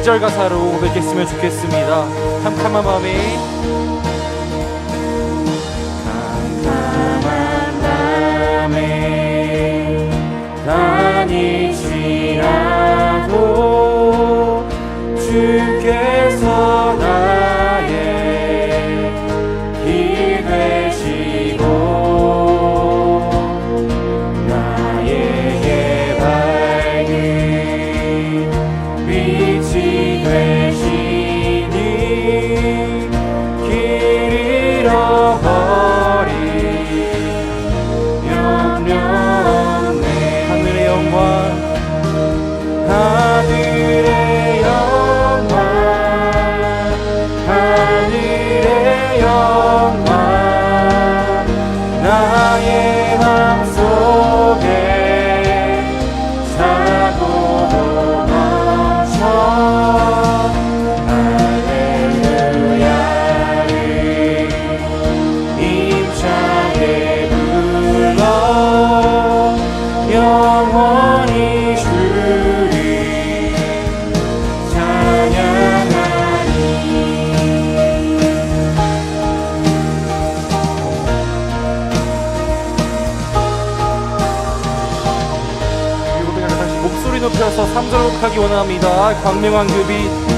2절 가사로 고백했으면 좋겠습니다. 캄캄한 밤에 삼 3절 하기 원합니다. 광명한 교비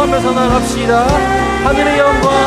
선포하면서 나갑시다. 하늘의 영광.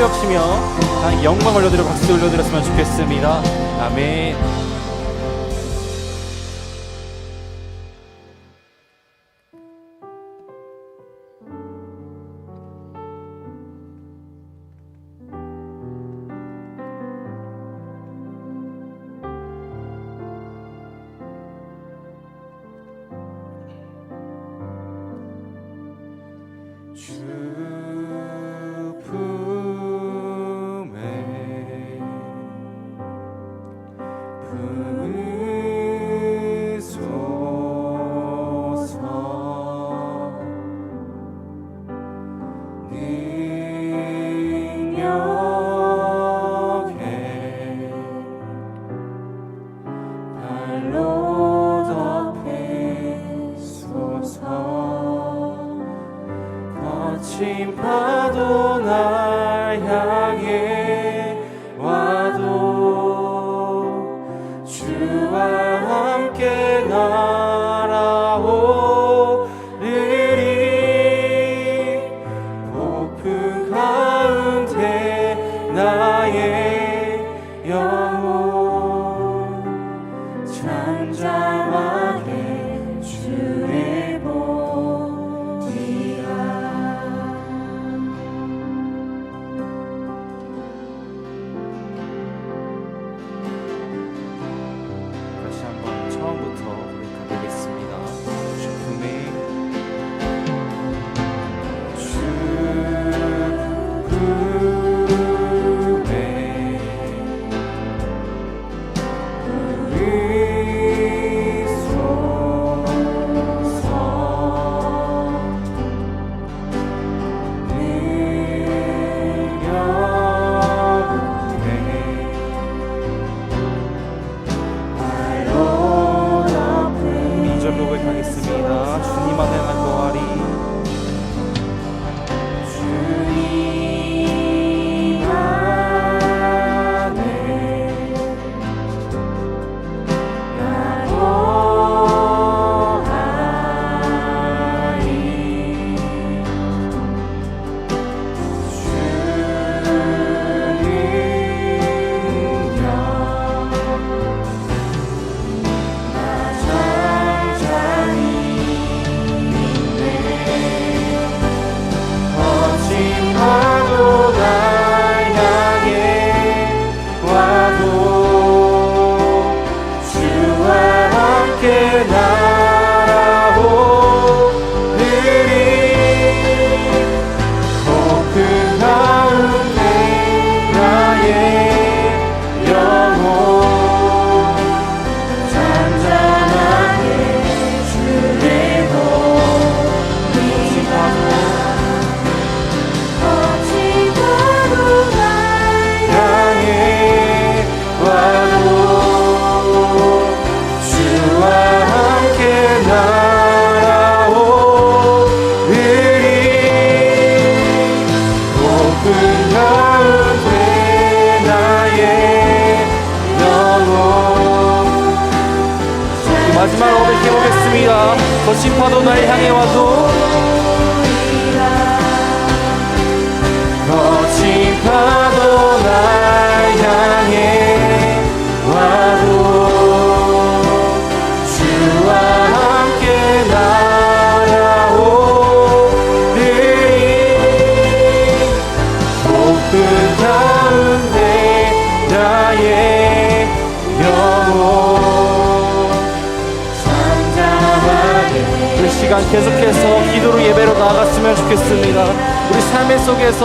새벽 시며 영광 올려드려 박수 올려드렸으면 좋겠습니다. 아멘. 거친 파도 날 향해 나의 영. 거친 파도 날 향해 와도 시간 계속해서 기도로 예배로 나아갔으면 좋겠습니다. 우리 삶의 속에서